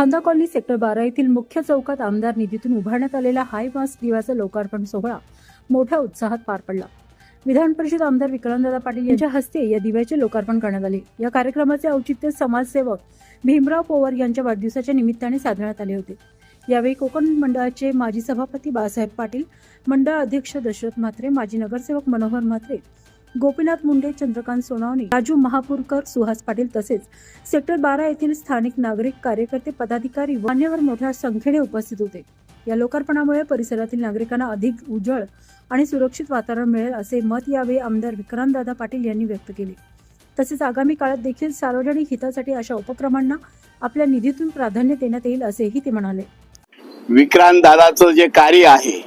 खांदा colony sector बारा येथील मुख्य चौकात आमदार निधीतून उभारण्यात आलेला हाय मास्क दिव्याचा लोकार्पण सोहळा मोठ्या उत्साहात पार पडला. विधान परिषद आमदार विक्रांतदादा पाटील यांच्या हस्ते या दिव्याचे लोकार्पण करण्यात आले. या कार्यक्रमाचे औचित्य समाजसेवक भीमराव पोवार यांच्या वाढदिवसाच्या निमित्ताने साधण्यात आले होते. यावेळी कोकण मंडळाचे माजी सभापती बाळासाहेब पाटील मंडळ अध्यक्ष दशरथ म्हात्रे माजी नगरसेवक मनोहर म्हात्रे गोपीनाथ मुंडे चंद्रकांत सोनावणे राजू महापूरकर सुहास पाटील तसेच सेक्टर बारा येथील स्थानिक नागरिक कार्यकर्ते पदाधिकारी मान्यवर मोठ्या संख्येने उपस्थित होते. या लोकार्पणामुळे परिसरातील नागरिकांना अधिक उजळ आणि सुरक्षित वातावरण मिळेल असे मत यावेळी आमदार विक्रांतदादा पाटील यांनी व्यक्त केले. तसेच आगामी काळात देखील सार्वजनिक हितासाठी अशा उपक्रमांना आपल्या निधीतून प्राधान्य देण्यात येईल असेही ते म्हणाले. विक्रांत दादाचं जे कार्य आहे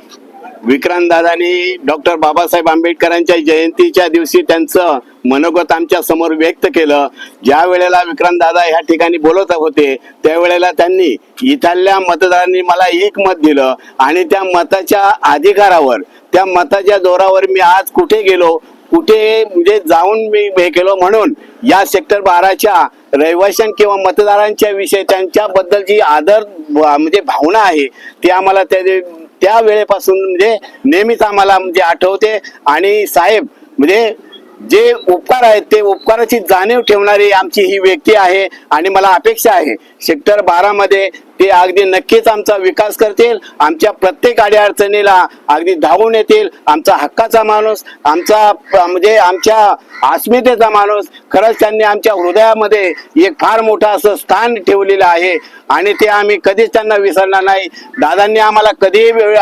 विक्रांत दादानी डॉक्टर बाबासाहेब आंबेडकरांच्या जयंतीच्या दिवशी त्यांचं मनोगत आमच्यासमोर व्यक्त केलं. ज्या वेळेला विक्रांत दादा ह्या ठिकाणी बोलत होते त्यावेळेला त्यांनी इथल्या मतदारांनी मला एक मत दिलं आणि त्या मताच्या अधिकारावर त्या मताच्या जोरावर मी आज कुठे गेलो कुठे म्हणजे जाऊन मी हे केलो म्हणून या सेक्टर बाराच्या रहिवाशां किंवा मतदारांच्या विषयी त्यांच्याबद्दलची आदर म्हणजे भावना आहे ती आम्हाला त्या त्या वेळेपासून म्हणजे नेहमीच आम्हाला म्हणजे आठवते. आणि साहेब म्हणजे जे उपकार आहेत ते उपकाराची जाणीव ठेवणारी आमची ही व्यक्ती आहे आणि मला अपेक्षा आहे. सेक्टर बारा मध्ये ते अगदी नक्कीच आमचा विकास करतील आमच्या प्रत्येक अडीअडचणीला अगदी धावून येतील. आमचा हक्काचा माणूस आमचा प- म्हणजे आमच्या अस्मितेचा माणूस खरंच त्यांनी आमच्या हृदयामध्ये एक फार मोठं असं स्थान ठेवलेलं आहे. आणि ते आम्ही कधीच त्यांना विसरणार नाही. दादांनी आम्हाला कधीही वेळ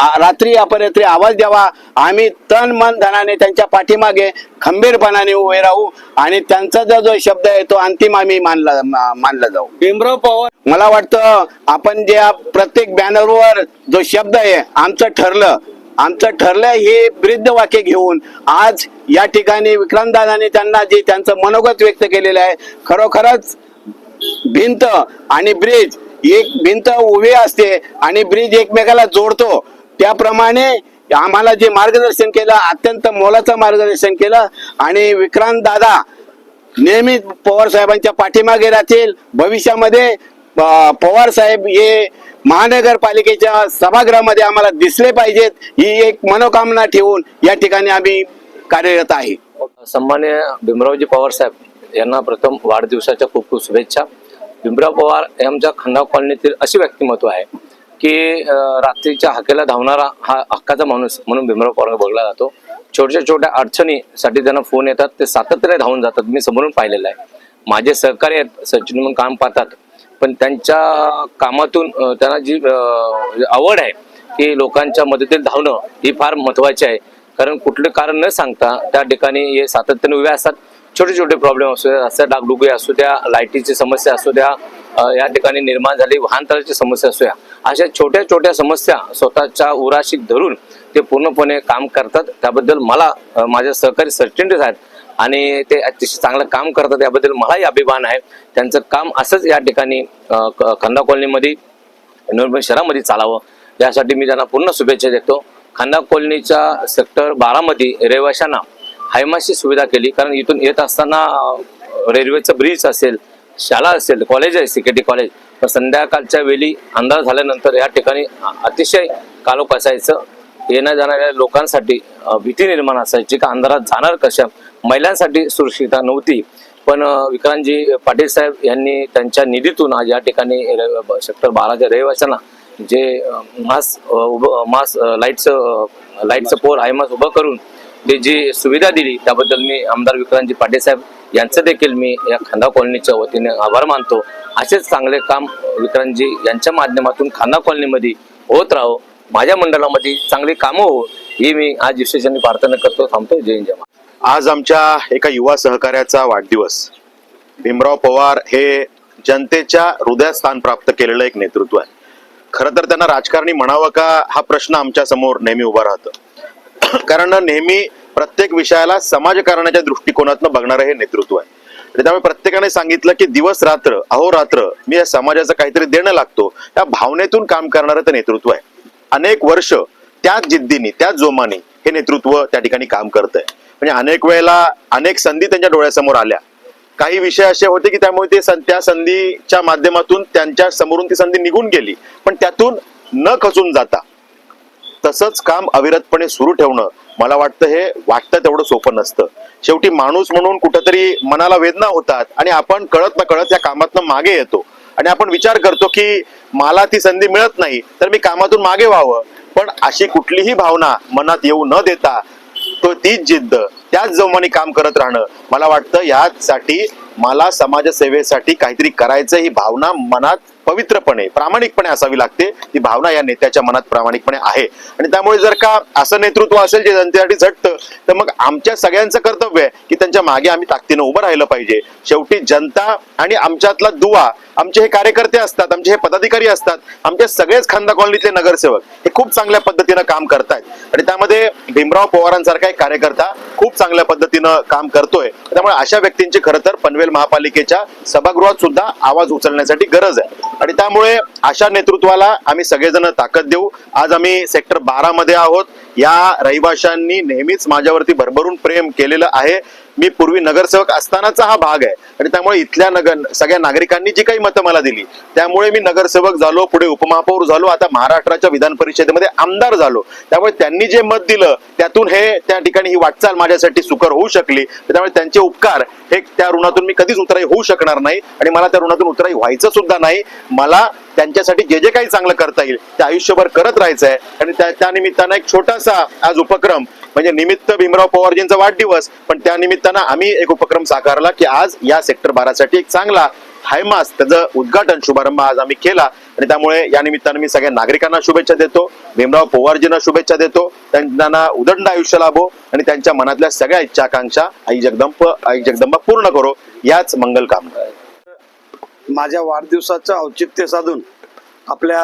रात्री अपरात्री आवाज द्यावा. आम्ही तन मन धनाने त्यांच्या पाठीमागे खंबीरपणाने उभे राहू आणि त्यांचा जो जो शब्द आहे तो अंतिम आम्ही मानला मानला जाऊ. भीमराव पवार मला वाटतं आपण ज्या प्रत्येक बॅनरवर जो शब्द आहे आमचं ठरलं. आमचं ठरलं हे ब्रिद्ध वाक्य घेऊन आज या ठिकाणी विक्रांतदादांनी त्यांना जे त्यांचं मनोगत व्यक्त केलेलं आहे खरोखरच भिंत आणि ब्रिज एक भिंत उभी असते आणि ब्रिज एकमेकाला जोडतो. त्याप्रमाणे आम्हाला जे मार्गदर्शन केलं अत्यंत मोलाचं मार्गदर्शन केलं आणि विक्रांत दादा नेहमी पवार साहेबांच्या पाठीमागे राहतील. भविष्यामध्ये पवार साहेब हे महानगरपालिकेच्या सभागृहामध्ये आम्हाला दिसले पाहिजेत. ही एक मनोकामना ठेवून या ठिकाणी आम्ही कार्यरत आहे. सन्मान्य भीमरावजी पवार साहेब यांना प्रथम वाढदिवसाच्या खूप खूप शुभेच्छा. भीमराव पवार हे आमच्या खंडाव कॉलनीतील असे व्यक्तिमत्व आहे की रात्रीच्या हाकेला धावणारा हा हक्काचा माणूस म्हणून भीमराव पवार बघला जातो. छोट्या छोट्या अडचणीसाठी त्यांना फोन येतात. ते सातत्याने धावून जातात. मी समोरून पाहिलेलं आहे. माझे सहकारी आहेत. सचिन म्हणून काम पाहतात. पण त्यांच्या कामातून त्यांना जी आवड आहे की लोकांच्या मदतीत धावणं ही फार महत्वाची आहे. कारण कुठले कारण न सांगता त्या ठिकाणी हे सातत्याने उभे असतात. छोटे छोटे प्रॉब्लेम असू द्या रस्त्या डागडुगी असू द्या लाईटीची समस्या असू द्या या ठिकाणी निर्माण झाली वाहनतळाची समस्या असू द्या. अशा छोट्या छोट्या समस्या स्वतःच्या उराशीक धरून ते पूर्णपणे काम करतात. त्याबद्दल मला माझ्या सहकारी सर्टिंटीज आहेत आणि ते अतिशय चांगलं काम करतात. याबद्दल मलाही अभिमान आहे. त्यांचं काम असंच या ठिकाणी खंदा कॉलनीमध्ये नवीन शहरामध्ये चालावं. यासाठी मी त्यांना पूर्ण शुभेच्छा देतो. खांदा कॉलनीच्या सेक्टर बारामध्ये रहिवाशांना हायमाशी सुविधा केली. कारण इथून येत असताना रेल्वेचं ब्रिज असेल शाळा असेल कॉलेज आहे सिकेटी कॉलेज. तर संध्याकाळच्या वेळी अंधार झाल्यानंतर या ठिकाणी अतिशय कालोख असायचं. येण्या जाणाऱ्या लोकांसाठी भीती निर्माण असायची का अंधारात जाणार कशा? महिलांसाठी सुरक्षितता नव्हती. पण विक्रांतजी पाटील साहेब यांनी त्यांच्या निधीतून आज या ठिकाणी सेक्टर बाराच्या रहिवाशांना जे मास उभं मास लाईटचं लाईटचं पोल आहे उभं करून ते जी सुविधा दिली त्याबद्दल मी आमदार विक्रांतजी पाटील साहेब यांचं देखील मी या खांदा कॉलनीच्या वतीने आभार मानतो. असेच चांगले काम विक्रांतजी यांच्या माध्यमातून खांदा कॉलनीमध्ये होत राहो. माझ्या मंडळामध्ये चांगली कामं हो ही मी आज विशेषाने प्रार्थना करतो. थांबतो. जय जमा आज आमच्या एका युवा सहकार्याचा वाढदिवस. भीमराव पवार हे जनतेच्या हृदयात स्थान प्राप्त केलेलं एक नेतृत्व आहे. खरं तर त्यांना राजकारणी म्हणावं का? हा प्रश्न आमच्यासमोर नेहमी उभा राहतो. कारण नेहमी प्रत्येक विषयाला समाजकारणाच्या दृष्टिकोनातून बघणारं हे नेतृत्व आहे. त्यामुळे प्रत्येकाने सांगितलं की दिवस रात्र अहोरात्र मी या समाजाचं काहीतरी देणं लागतो त्या भावनेतून काम करणारं ते नेतृत्व आहे. अनेक वर्ष त्याच जिद्दीने त्याच जोमाने हे नेतृत्व त्या ठिकाणी काम करत आहे म्हणजे अनेक वेळेला अनेक संधी त्यांच्या डोळ्यासमोर आल्या. काही विषय असे होते की त्यामुळे ते त्या संधीच्या माध्यमातून त्यांच्या समोरून ती संधी निघून गेली. पण त्यातून न खचून जाता तसंच काम अविरतपणे सुरू ठेवणं मला वाटतं हे वाटतं तेवढं सोपं नसतं. शेवटी माणूस म्हणून कुठंतरी मनाला वेदना होतात आणि आपण कळत न कळत या कामातनं मागे येतो. आणि आपण विचार करतो की मला ती संधी मिळत नाही तर मी कामातून मागे व्हावं. पण अशी कुठलीही भावना मनात येऊ न देता तो तीच जिद्द त्याच जोमाने काम करत राहणं मला वाटतं यासाठी मला समाजसेवेसाठी काहीतरी करायचं ही भावना मनात पवित्रपणे प्रामाणिकपणे असावी लागते. ती भावना या नेत्याच्या मनात प्रामाणिकपणे आहे. आणि त्यामुळे जर का असं नेतृत्व असेल जे जनतेसाठी झटतं तर मग आमच्या सगळ्यांचं कर्तव्य आहे की त्यांच्या मागे आम्ही ताकदीनं उभं राहिलं पाहिजे. शेवटी जनता आणि आमच्यातला दुवा आमचे हे कार्यकर्ते असतात आमचे हे पदाधिकारी असतात आमचे सगळेच खांदा कॉलनीतले नगरसेवक हे खूप चांगल्या पद्धतीनं काम करतायत. आणि त्यामध्ये भीमराव पवारांसारखा एक कार्यकर्ता खूप चांगल्या पद्धतीनं काम करतोय. त्यामुळे अशा व्यक्तींची खरं तर पनवेल महापालिकेच्या सभागृहात सुद्धा आवाज उचलण्यासाठी गरज आहे. आणि त्यामुळे अशा नेतृत्वाला आम्ही सगळेजण ताकद देऊ. आज आम्ही सेक्टर बारा मध्ये आहोत. या रहिवाशांनी नेहमीच माझ्यावरती भरभरून प्रेम केलेलं आहे. मी पूर्वी नगरसेवक असतानाचा हा भाग आहे. आणि त्यामुळे इथल्या नगर सगळ्या नागरिकांनी जी काही मतं मला दिली त्यामुळे मी नगरसेवक झालो पुढे उपमहापौर झालो आता महाराष्ट्राच्या विधान परिषदेमध्ये आमदार झालो. त्यामुळे त्यांनी जे मत दिलं त्यातून हे त्या ठिकाणी ही वाटचाल माझ्यासाठी सुकर होऊ शकली. त्यामुळे त्यांचे उपकार हे त्या ऋणातून मी कधीच उतराई होऊ शकणार नाही. आणि मला त्या ऋणातून उतराई व्हायचं सुद्धा नाही. मला त्यांच्यासाठी जे जे काही चांगलं करता येईल ते आयुष्यभर करत राहायचं आहे आणि त्या त्या निमित्तानं एक छोटासा आज उपक्रम म्हणजे निमित्त भीमराव पवारजींचा वाढदिवस पण त्या निमित्तानं आम्ही एक उपक्रम साकारला की आज या सेक्टर बारासाठी एक चांगला हायमास त्याचं उद्घाटन शुभारंभ आज आम्ही केला. आणि त्यामुळे या निमित्तानं मी सगळ्या नागरिकांना शुभेच्छा देतो भीमराव पवारजींना शुभेच्छा देतो त्यांना उदंड आयुष्य लाभो आणि त्यांच्या मनातल्या सगळ्या इच्छा आकांक्षा आई जगदंब आई जगदंबा पूर्ण करो याच मंगल काम माझ्या वाढदिवसाचं औचित्य साधून आपल्या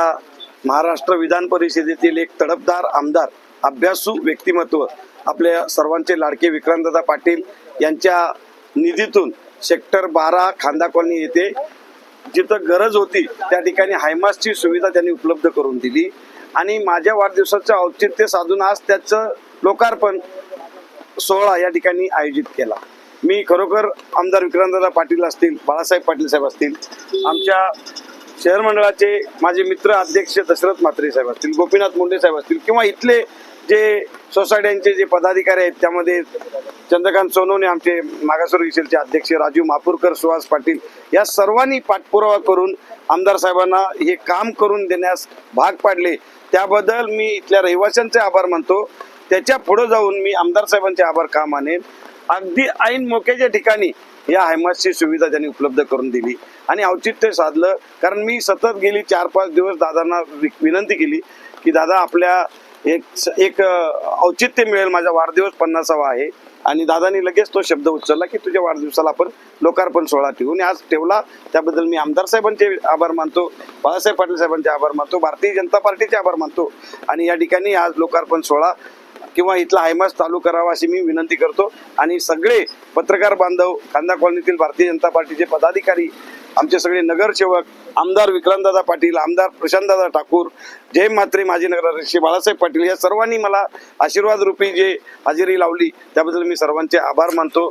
महाराष्ट्र विधान परिषदेतील एक तडफदार आमदार अभ्यासू व्यक्तिमत्व. आपल्या सर्वांचे लाडके विक्रांतदादा पाटील यांच्या निधीतून सेक्टर बारा खांदा कॉलनी येथे जिथं गरज होती त्या ठिकाणी हायमासची सुविधा त्यांनी उपलब्ध करून दिली. आणि माझ्या वाढदिवसाचं औचित्य साधून आज त्याचं लोकार्पण सोहळा या ठिकाणी आयोजित केला. मी खरोखर आमदार विक्रांतदादा पाटील असतील बाळासाहेब पाटील साहेब असतील आमच्या शहर मंडळाचे माझे मित्र अध्यक्ष दशरथ म्हात्रे साहेब असतील गोपीनाथ मुंडे साहेब असतील किंवा इथले जे सोसायट्यांचे जे पदाधिकारी आहेत त्यामध्ये चंद्रकांत सोनवणे आमचे मागासवर विषयचे अध्यक्ष राजू मापूरकर सुहास पाटील या सर्वांनी पाठपुरावा करून आमदार साहेबांना हे काम करून देण्यास भाग पाडले. त्याबद्दल मी इथल्या रहिवाशांचे आभार मानतो. त्याच्या पुढे जाऊन मी आमदार साहेबांचे आभार का मानेन? अगदी ऐन मोक्याच्या ठिकाणी या हायमासची सुविधा त्यांनी उपलब्ध करून दिली. आणि औचित्य साधलं. कारण मी सतत गेली चार पाच दिवस दादांना वि- विनंती केली की दादा आपल्या एक स- एक औचित्य मिळेल माझा वाढदिवस पन्नासावा आहे. आणि दादानी लगेच तो शब्द उचलला की तुझ्या वाढदिवसाला आपण लोकार्पण सोहळा ठेवून आज ठेवला. त्याबद्दल मी आमदार साहेबांचे आभार मानतो बाळासाहेब पाटील साहेबांचे आभार मानतो भारतीय जनता पार्टीचे आभार मानतो. आणि या ठिकाणी आज लोकार्पण सोहळा किंवा इथला हायमास चालू करावा अशी मी विनंती करतो. आणि सगळे पत्रकार बांधव कांदा कॉलनीतील भारतीय जनता पार्टीचे पदाधिकारी आमचे सगळे नगरसेवक आमदार विक्रांतदादा पाटील आमदार प्रशांतदादा ठाकूर जय मात्रे माजी नगराध्यक्ष बाळासाहेब पाटील या सर्वांनी मला आशीर्वाद रूपी जे हजेरी लावली त्याबद्दल मी सर्वांचे आभार मानतो.